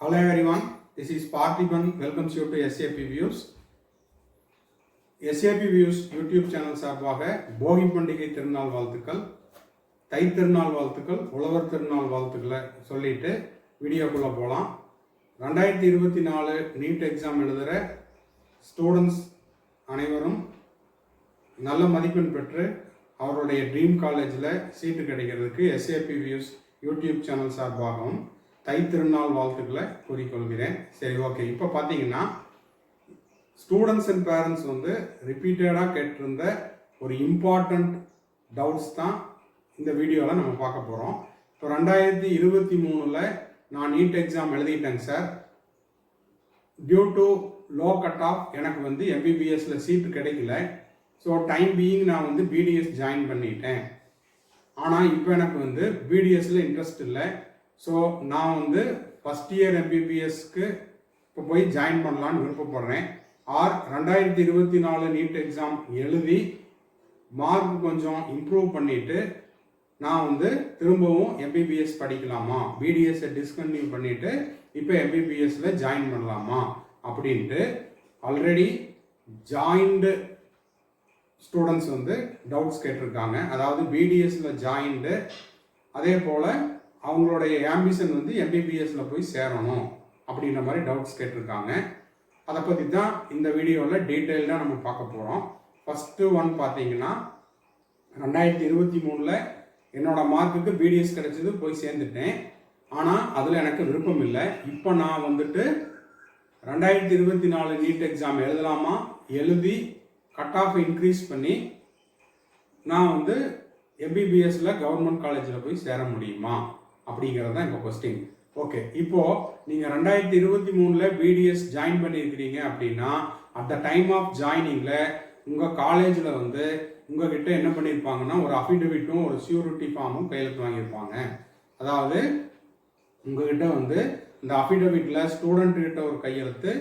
Hello everyone, this is Parthiban. Welcomes you to SAP Views. SAP views YouTube channel சார்பாக போகி பண்டிகை திருநாள் வாழ்த்துக்கள் தை திருநாள் வாழ்த்துக்கள் உழவர் திருநாள் வாழ்த்துக்களை சொல்லிட்டு வீடியோக்குள்ளே போகலாம் ரெண்டாயிரத்தி இருபத்தி நாலு நீட் எக்ஸாம் எழுதுகிற ஸ்டூடெண்ட்ஸ் அனைவரும் நல்ல மதிப்பெண் பெற்று அவருடைய ட்ரீம் காலேஜில் சீட்டு கிடைக்கிறதுக்கு எஸ்ஏபி வியூஸ் யூடியூப் சேனல் சார்பாகவும் தை திருநாள் வாழ்த்துக்களை கூறிக்கொள்கிறேன். சரி ஓகே இப்போ பார்த்தீங்கன்னா ஸ்டூடெண்ட்ஸ் அண்ட் பேரண்ட்ஸ் வந்து ரிப்பீட்டடாக கேட்டிருந்த ஒரு இம்பார்ட்டண்ட் டவுட்ஸ் தான் இந்த வீடியோவில் நம்ம பார்க்க போகிறோம் இப்போ ரெண்டாயிரத்தி இருபத்தி மூணில் நான் NEET exam எழுதிட்டேங்க sir due to low cut off எனக்கு வந்து எம்பிபிஎஸ்சில் சீட்டு கிடைக்கல. ஸோ டைம் பீயிங் நான் வந்து பிடிஎஸ் ஜாயின் பண்ணிட்டேன். ஆனால் இப்போ எனக்கு வந்து பிடிஎஸ்சில் இன்ட்ரெஸ்ட் இல்லை. ஸோ நான் வந்து ஃபஸ்ட் இயர் எம்பிபிஎஸ்க்கு இப்போ போய் ஜாயின் பண்ணலான்னு விருப்பப்படுறேன். ஆர் ரெண்டாயிரத்தி இருபத்தி நாலு நீட் எக்ஸாம் எழுதி மார்க் கொஞ்சம் இம்ப்ரூவ் பண்ணிவிட்டு நான் வந்து திரும்பவும் எம்பிபிஎஸ் படிக்கலாமா? பிடிஎஸ்ஸை டிஸ்கண்டினியூ பண்ணிவிட்டு இப்போ எம்பிபிஎஸ்ல ஜாயின் பண்ணலாமா? அப்படின்ட்டு ஆல்ரெடி ஜாயின்டு ஸ்டூடெண்ட்ஸ் வந்து டவுட்ஸ் கேட்டிருக்காங்க. அதாவது பிடிஎஸ்ல ஜாயின்டு அதே போல் அவங்களுடைய ஆம்பிஷன் வந்து எம்பிபிஎஸ்ல போய் சேரணும் அப்படின்ற மாதிரி டவுட்ஸ் கேட்டிருக்காங்க. அதை பற்றி தான் இந்த வீடியோவில் டீட்டெயில்டாக நம்ம பார்க்க போகிறோம் ஃபஸ்ட்டு ஒன் பார்த்தீங்கன்னா ரெண்டாயிரத்தி இருபத்தி மூணில் என்னோடய மார்க்குக்கு பிடிஎஸ் கிடச்சிது போய் சேர்ந்துட்டேன். ஆனால் அதில் எனக்கு விருப்பம் இல்லை. இப்போ நான் வந்துட்டு ரெண்டாயிரத்தி இருபத்தி நாலு நீட் எக்ஸாம் எழுதலாமா? எழுதி கட் ஆஃப் இன்க்ரீஸ் பண்ணி நான் வந்து எம்பிபிஎஸ்ல கவர்மெண்ட் காலேஜில் போய் சேர முடியுமா? அப்படிங்கிறது தான் இப்போ கொஸ்டின் ஓகே இப்போ நீங்க ரெண்டாயிரத்தி இருபத்தி மூணுல பிடிஎஸ் ஜாயின் பண்ணியிருக்கிறீங்க அப்படின்னா அட் த டைம் ஆஃப் ஜாயினிங்ல உங்க காலேஜில் வந்து உங்ககிட்ட என்ன பண்ணியிருப்பாங்கன்னா ஒரு அஃபிடவிட்டும் ஒரு சியூரிட்டி ஃபார்மும் கையெழுத்து வாங்கியிருப்பாங்க. அதாவது உங்ககிட்ட வந்து இந்த அஃபிடவிட்டில் ஸ்டூடெண்ட்டுக்கிட்ட ஒரு கையெழுத்து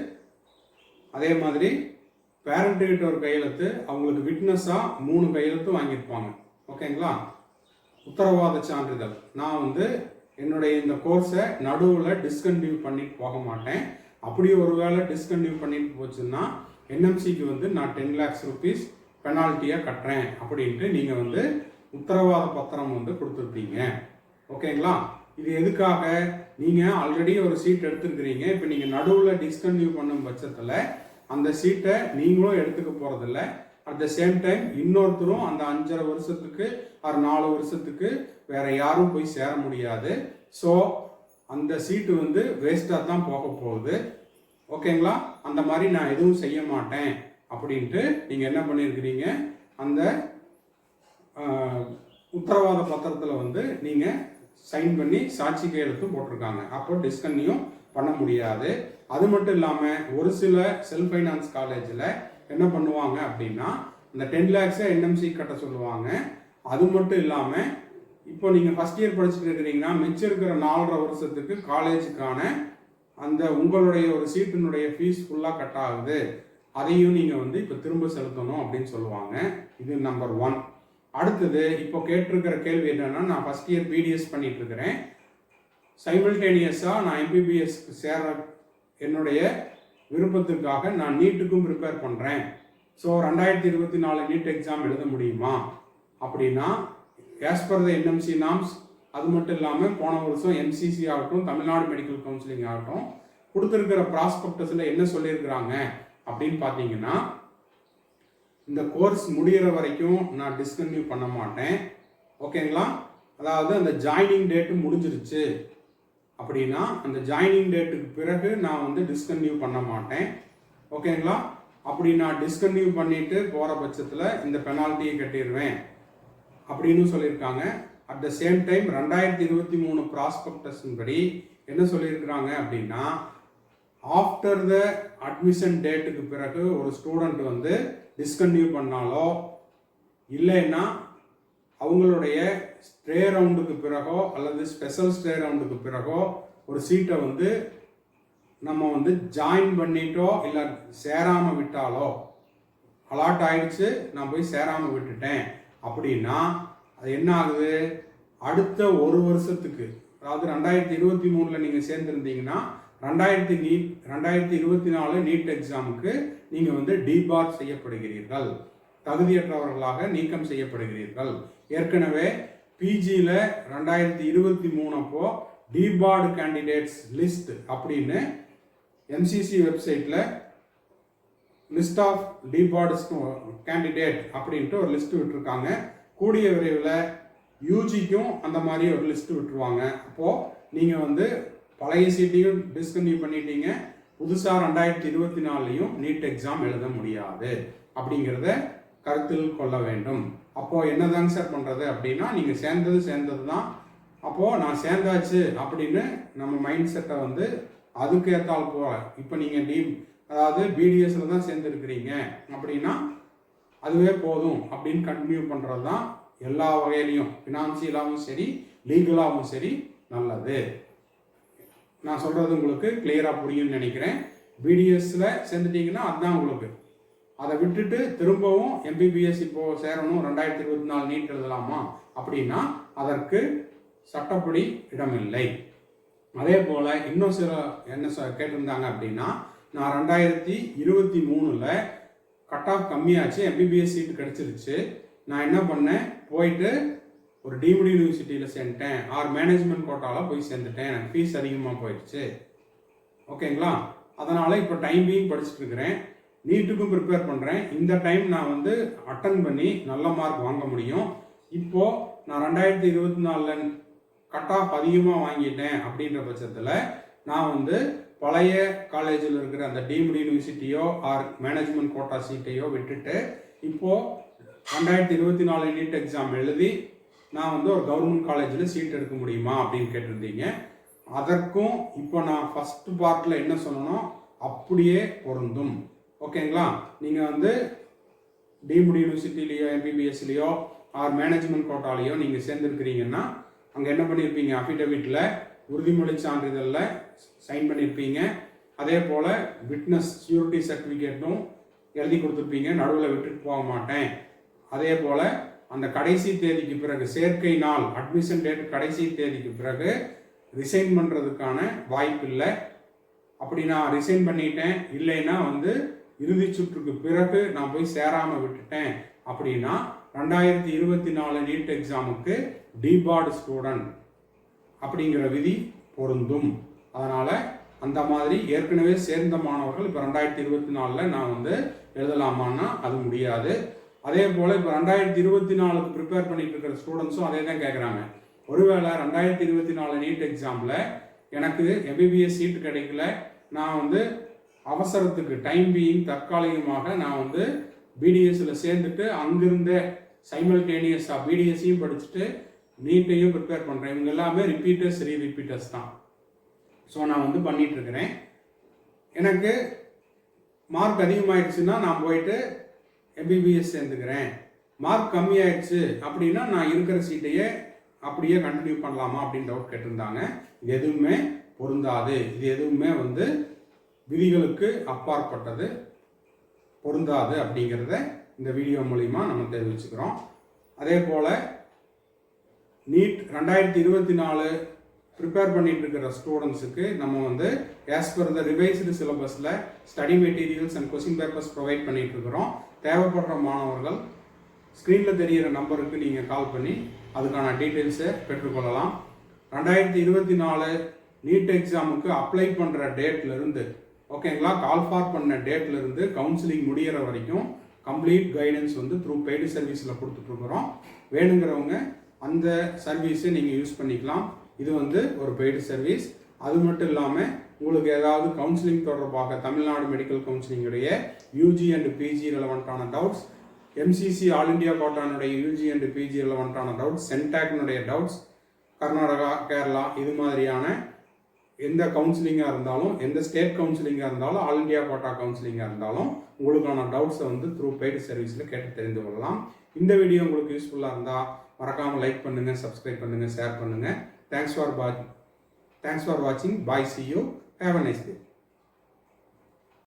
அதே மாதிரி பேரண்ட்டுக்கிட்ட ஒரு கையெழுத்து அவங்களுக்கு விட்னஸாக மூணு கையெழுத்து வாங்கியிருப்பாங்க. ஓகேங்களா உத்தரவாத சான்றிதழ். நான் வந்து என்னுடைய இந்த கோர்ஸை நடுவில் டிஸ்கண்டினியூ பண்ணிட்டு போக மாட்டேன். அப்படி ஒரு வேளை டிஸ்கண்டினியூ பண்ணிட்டு போச்சுன்னா என்எம்சிக்கு வந்து நான் டென் லேக்ஸ் ருபீஸ் பெனால்ட்டியாக கட்டுறேன் அப்படின்ட்டு நீங்கள் வந்து உத்தரவாத பத்திரம் வந்து கொடுத்துருப்பீங்க. ஓகேங்களா? இது எதுக்காக? நீங்கள் ஆல்ரெடி ஒரு சீட் எடுத்துருக்கிறீங்க. இப்போ நீங்கள் நடுவில் டிஸ்கண்டினியூ பண்ணும் பட்சத்தில் அந்த சீட்டை நீங்களும் எடுத்துக்க போகிறதில்ல அட் த சேம் டைம் இன்னொருத்தரும் அந்த அஞ்சரை வருஷத்துக்கு ஆறு நாலு வருஷத்துக்கு வேற யாரும் போய் சேர முடியாது. ஸோ அந்த சீட்டு வந்து வேஸ்ட்டாக தான் போக போகுது. ஓகேங்களா அந்த மாதிரி நான் எதுவும் செய்ய மாட்டேன். அப்படின்ட்டு நீங்கள் என்ன பண்ணியிருக்கிறீங்க அந்த உத்தரவாத பத்திரத்தில் வந்து நீங்கள் சைன் பண்ணி சாட்சி கையெழுத்தும் போட்டிருக்காங்க. அப்போ டிஸ்கன்னியூ பண்ண முடியாது. அது மட்டும் இல்லாமல் ஒரு சில செல்ஃப் ஃபைனான்ஸ் காலேஜில் என்ன பண்ணுவாங்க அப்படின்னா இந்த டென் லேக்ஸை என்எம்சி கட்ட சொல்லுவாங்க. அது மட்டும் இல்லாமல் இப்போ நீங்கள் ஃபஸ்ட் இயர் படிச்சுட்டு இருக்கிறீங்கன்னா மிச்சம் இருக்கிற நாலரை வருஷத்துக்கு காலேஜுக்கான அந்த உங்களுடைய ஒரு சீட்டினுடைய ஃபீஸ் ஃபுல்லாக கட் ஆகுது. அதையும் நீங்கள் வந்து இப்போ திரும்ப செலுத்தணும் அப்படின்னு சொல்லுவாங்க. இது நம்பர் ஒன் அடுத்தது இப்போ கேட்டிருக்கிற கேள்வி என்னென்னா நான் ஃபஸ்ட் இயர் பிடிஎஸ் பண்ணிட்டு இருக்கிறேன். சைமல்டேனியஸாக நான் எம்பிபிஎஸ்க்கு சேர என்னுடைய விருப்பத்திற்காக நான் நீட்டுக்கும் ப்ரிப்பேர் பண்ணுறேன் ஸோ ரெண்டாயிரத்தி இருபத்தி நாலு நீட் எக்ஸாம் எழுத முடியுமா? அப்படின்னா as per the NMC norms அது மட்டும் இல்லாமல் போன வருஷம் எம்சிசி ஆகட்டும் தமிழ்நாடு மெடிக்கல் கவுன்சிலிங் ஆகட்டும் கொடுத்துருக்கிற ப்ராஸ்பெக்டஸில் என்ன சொல்லியிருக்கிறாங்க? அப்படின்னு பார்த்தீங்கன்னா இந்த கோர்ஸ் முடியிற வரைக்கும் நான் டிஸ்கன்டினியூ பண்ண மாட்டேன். ஓகேங்களா அதாவது அந்த ஜாயினிங் டேட்டு முடிஞ்சிருச்சு. அப்படின்னா அந்த ஜாயினிங் டேட்டுக்கு பிறகு நான் வந்து டிஸ்கன்டினியூ பண்ண மாட்டேன். ஓகேங்களா அப்படி நான் டிஸ்கன்டினியூ பண்ணிட்டு போகிற பட்சத்தில் இந்த பெனால்ட்டியை கட்டிடுவேன் அப்படின்னு சொல்லியிருக்காங்க. அட் த சேம் டைம் ரெண்டாயிரத்தி இருபத்தி மூணு ப்ராஸ்பெக்டஸின் படி என்ன சொல்லியிருக்கிறாங்க அப்படின்னா ஆஃப்டர் த அட்மிஷன் டேட்டுக்கு பிறகு ஒரு ஸ்டூடெண்ட் வந்து டிஸ்கன்டினியூ பண்ணாலோ இல்லைன்னா அவங்களுடைய ஸ்ட்ரே ரவுண்டுக்கு பிறகோ அல்லது ஸ்பெஷல் ஸ்ட்ரே ரவுண்டுக்கு பிறகோ ஒரு சீட்டை வந்து நம்ம வந்து ஜாயின் பண்ணிட்டோ இல்லை சேராமல் விட்டாலோ அலாட் ஆயிடுச்சு நான் போய் சேராமல் விட்டுட்டேன். அப்படின்னா அது என்ன ஆகுது? அடுத்த ஒரு வருஷத்துக்கு அதாவது ரெண்டாயிரத்தி இருபத்தி மூணில் நீங்கள் சேர்ந்துருந்தீங்கன்னா ரெண்டாயிரத்தி நீட் ரெண்டாயிரத்தி இருபத்தி நாலு நீட் எக்ஸாமுக்கு நீங்கள் வந்து டிபார் செய்யப்படுகிறீர்கள். தகுதியற்றவர்களாக நீக்கம் செய்யப்படுகிறீர்கள். ஏற்கனவே பிஜியில் ரெண்டாயிரத்தி இருபத்தி மூணு அப்போ டிபார்டு கேண்டிடேட்ஸ் லிஸ்ட் அப்படின்னு எம்சிசி வெப்சைட்டில் லிஸ்ட் ஆஃப் டிபார்ட்ஸ் கேண்டிடேட் அப்படின்ட்டு ஒரு லிஸ்ட் விட்டுருக்காங்க. கூடிய விரைவில் யூஜிக்கும் அந்த மாதிரி ஒரு லிஸ்ட் விட்டுருவாங்க. அப்போது நீங்கள் வந்து பழைய சீட்டையும் டிஸ்கன்டினியூ பண்ணிட்டீங்க. புதுசாக ரெண்டாயிரத்தி இருபத்தி நாலுலையும் நீட் எக்ஸாம் எழுத முடியாது. அப்படிங்கிறத கருத்தில் கொள்ள வேண்டும். அப்போது என்னதாங்க சார் பண்ணுறது அப்படின்னா நீங்கள் சேர்ந்தது சேர்ந்தது தான் அப்போது நான் சேர்ந்தாச்சு அப்படின்னு நம்ம மைண்ட் செட்டை வந்து அதுக்கு ஏற்றால் போல இப்போ நீங்கள் டி அதாவது பிடிஎஸில் தான் சேர்ந்துருக்கிறீங்க அப்படின்னா அதுவே போதும் அப்படின்னு கண்டினியூ பண்ணுறது தான் எல்லா வகையிலையும் ஃபினான்சியலாகவும் சரி லீகலாகவும் சரி நல்லது. நான் சொல்கிறது உங்களுக்கு கிளியராக புரியும்னு நினைக்கிறேன். பிடிஎஸில் சேர்ந்துட்டீங்கன்னா அதுதான் உங்களுக்கு அதை விட்டுட்டு திரும்பவும் எம்பிபிஎஸ் இப்போ சேரணும். ரெண்டாயிரத்தி இருபத்தி நாலு நீட் எழுதலாமா? அப்படின்னா அதற்கு சட்டப்படி இடமில்லை. அதே போல் இன்னும் சில என்ன கேட்டிருந்தாங்க அப்படின்னா நான் ரெண்டாயிரத்தி இருபத்தி மூணில் கட் ஆஃப் கம்மியாச்சு எம்பிபிஎஸ் சீட் கிடச்சிருச்சு. நான் என்ன பண்ணேன்? போயிட்டு ஒரு டீம்டு யூனிவர்சிட்டியில் சேர்ந்துட்டேன். ஆர் மேனேஜ்மெண்ட் கோட்டாவில் போய் சேர்ந்துட்டேன். எனக்கு ஃபீஸ் அதிகமாக போயிடுச்சு. ஓகேங்களா? அதனால் இப்போ டைம் பீயும் படிச்சுட்டு இருக்கிறேன். நீட்டுக்கும் ப்ரிப்பேர் பண்ணுறேன் இந்த டைம் நான் வந்து அட்டன் பண்ணி நல்ல மார்க் வாங்க முடியும். இப்போது நான் ரெண்டாயிரத்தி இருபத்தி நாலில் கட் ஆஃப் அதிகமாக வாங்கிட்டேன் அப்படின்ற பட்சத்தில் நான் வந்து பழைய காலேஜில் இருக்கிற அந்த டீம்டு யூனிவர்சிட்டியோ ஆர் மேனேஜ்மெண்ட் கோட்டா சீட்டையோ விட்டுட்டு இப்போது ரெண்டாயிரத்தி இருபத்தி நாலு நீட் எக்ஸாம் எழுதி நான் வந்து ஒரு கவர்மெண்ட் காலேஜில் சீட் எடுக்க முடியுமா அப்படின்னு கேட்டிருந்தீங்க. அதற்கும் இப்போ நான் ஃபஸ்ட்டு பார்ட்டில் என்ன சொல்லணும் அப்படியே பொருந்தும். ஓகேங்களா? நீங்கள் வந்து டீம்டு யூனிவர்சிட்டிலேயோ எம்பிபிஎஸ்லேயோ ஆர் மேனேஜ்மெண்ட் கோட்டாலேயோ நீங்கள் சேர்ந்துருக்கிறீங்கன்னா அங்கே என்ன பண்ணியிருப்பீங்க அஃபிடவிட்டில் உறுதிமொழி சான்றிதழில் சைன் பண்ணியிருப்பீங்க அதே போல் விட்னஸ் சியூரிட்டி சர்டிஃபிகேட்டும் எழுதி கொடுத்துருப்பீங்க. நடுவில் விட்டுட்டு போக மாட்டேன். அதே போல் அந்த கடைசி தேதிக்கு பிறகு சேர்க்கை நாள் அட்மிஷன் டேட் கடைசி தேதிக்கு பிறகு ரிசைன் பண்ணுறதுக்கான வாய்ப்பு இல்லை அப்படி நான் ரிசைன் பண்ணிட்டேன். இல்லைன்னா வந்து இறுதி சுற்றுக்கு பிறகு நான் போய் சேராமல் விட்டுட்டேன் அப்படின்னா ரெண்டாயிரத்தி இருபத்தி நாலு நீட் எக்ஸாமுக்கு டிபார்டு ஸ்டூடெண்ட் அப்படிங்கிற விதி பொருந்தும். அதனால் அந்த மாதிரி ஏற்கனவே சேர்ந்த மாணவர்கள் இப்போ ரெண்டாயிரத்தி இருபத்தி நாலில் நான் வந்து எழுதலாமான்னா அது முடியாது. அதே போல் இப்போ ரெண்டாயிரத்தி இருபத்தி நாலுக்கு ப்ரிப்பேர் பண்ணிட்டு இருக்கிற ஸ்டூடெண்ட்ஸும் அதே தான் கேட்குறாங்க ஒருவேளை ரெண்டாயிரத்தி இருபத்தி நாலு நீட் எக்ஸாமில் எனக்கு எம்பிபிஎஸ் சீட் கிடைக்கல. நான் வந்து அவசரத்துக்கு டைம் பீயிங் தற்காலிகமாக நான் வந்து பிடிஎஸ்சில் சேர்ந்துட்டு அங்கிருந்தே சைமல்டேனியஸாக பிடிஎஸ்சியும் படிச்சுட்டு நீட்டையும் ப்ரிப்பேர் பண்ணுறேன் இவங்க எல்லாமே ரிப்பீட்டர்ஸ் ரீ ரிப்பீட்டர்ஸ் தான். ஸோ நான் வந்து பண்ணிகிட்ருக்கிறேன் எனக்கு மார்க் அதிகமாகிடுச்சுன்னா நான் போயிட்டு எம்பிபிஎஸ் சேர்ந்துக்கிறேன். மார்க் கம்மியாயிடுச்சு அப்படின்னா நான் இருக்கிற சீட்டையே அப்படியே கண்டினியூ பண்ணலாமா அப்படின்னு டவுட் கேட்டிருந்தாங்க. இது எதுவுமே பொருந்தாது. இது எதுவுமே வந்து விதிகளுக்கு அப்பாற்பட்டது பொருந்தாது அப்படிங்கிறத இந்த வீடியோ மூலிமா நம்ம தெரிவிச்சுக்கிறோம். அதே போல் நீட் ரெண்டாயிரத்தி இருபத்தி நாலு ப்ரிப்பேர் பண்ணிட்டு இருக்கிற ஸ்டூடெண்ட்ஸுக்கு நம்ம வந்து ஆஸ் பர் த ரிவைஸ்டு சிலபஸில் study materials and question papers provide பண்ணிட்டு இருக்கிறோம் தேவைப்படுற மாணவர்கள் ஸ்க்ரீனில் தெரிகிற நம்பருக்கு நீங்கள் கால் பண்ணி அதுக்கான டீட்டெயில்ஸை பெற்றுக்கொள்ளலாம். ரெண்டாயிரத்தி இருபத்தி நாலு நீட் எக்ஸாமுக்கு அப்ளை பண்ணுற டேட்லேருந்து ஓகேங்களா கால் ஃபார் பண்ண டேட்லேருந்து கவுன்சிலிங் முடிகிற வரைக்கும் கம்ப்ளீட் கைடன்ஸ் வந்து த்ரூ பெய்டு சர்வீஸில் கொடுத்துட்ருக்குறோம் வேணுங்கிறவங்க அந்த சர்வீஸை நீங்கள் யூஸ் பண்ணிக்கலாம். இது வந்து ஒரு பெய்டு சர்வீஸ் அது மட்டும் இல்லாமல் உங்களுக்கு ஏதாவது கவுன்சிலிங் தொடர்பாக தமிழ்நாடு மெடிக்கல் கவுன்சிலிங்குடைய யூஜி அண்ட் பிஜி ரெலவெண்ட்டான டவுட்ஸ் எம்சிசி ஆல் இந்தியா கோட்டானுடைய யூஜி அண்ட் பிஜி ரெலவெண்ட்டான டவுட்ஸ் சென்டாக்னுடைய டவுட்ஸ் கர்நாடகா கேரளா இது மாதிரியான எந்த கவுன்சிலிங்காக இருந்தாலும் எந்த ஸ்டேட் கவுன்சிலிங்காக இருந்தாலும் ஆல் இந்தியா கோட்டா கவுன்சிலிங்காக இருந்தாலும் உங்களுக்கான டவுட்ஸை வந்து த்ரூ பெய்டு சர்வீஸில் கேட்டு தெரிந்து கொள்ளலாம். இந்த வீடியோ உங்களுக்கு யூஸ்ஃபுல்லாக இருந்தால் மறக்காமல் லைக் பண்ணுங்கள் சப்ஸ்கிரைப் பண்ணுங்கள் ஷேர் பண்ணுங்கள் thanks for watch thanks for வாட்சிங் bye see you have a nice day